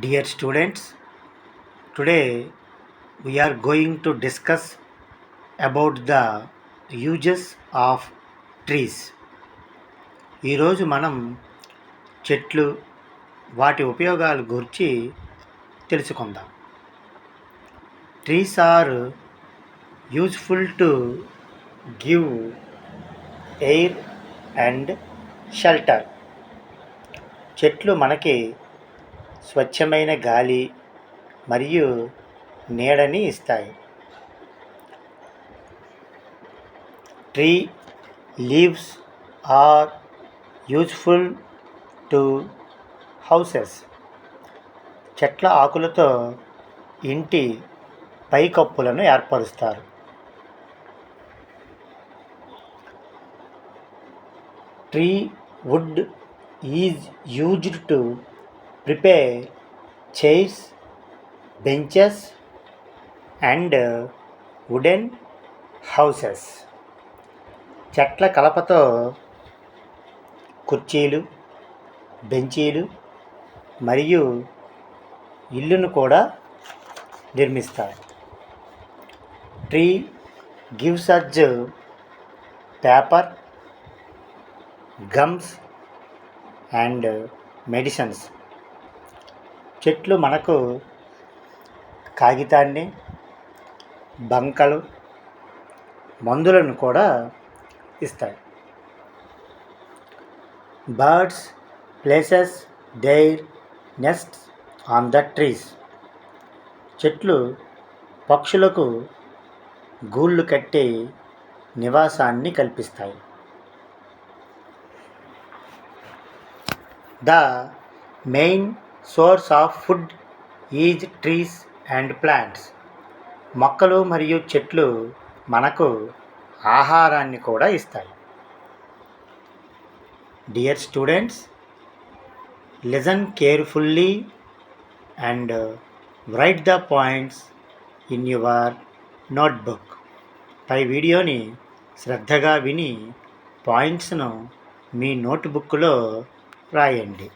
Dear students, today we are going to discuss about the uses of trees. ఈరోజు మనం చెట్లు వాటి ఉపయోగాల గురించి తెలుసుకుందాం trees are useful to give air and shelter చెట్లు మనకి స్వచ్ఛమైన గాలి మరియు నీడని ఇస్తాయి. Tree leaves are useful to houses. చెట్ల ఆకులతో ఇంటి పైకప్పులను ఏర్పరుస్తారు. Tree wood is used to prepare chairs benches and wooden houses. చెట్ల కలపతో కుర్చీలు బెంచీలు మరియు ఇల్లును కూడా నిర్మిస్తారు. Tree gives us paper gums and medicines. చెట్లు మనకు కాగితాన్ని బంకలు మందులను కూడా ఇస్తాయి. Birds places their nest on the trees చెట్లు పక్షులకు గూళ్ళు కట్టి నివాసాన్ని కల్పిస్తాయి. The main source of food is trees and plants. మొక్కలు మరియు చెట్లు మనకు ఆహారాన్ని కూడా ఇస్తాయి. Dear students listen carefully and write the points in your notebook. పై వీడియోని శ్రద్ధగా విని పాయింట్స్ను మీ నోట్బుక్లో రాయండి.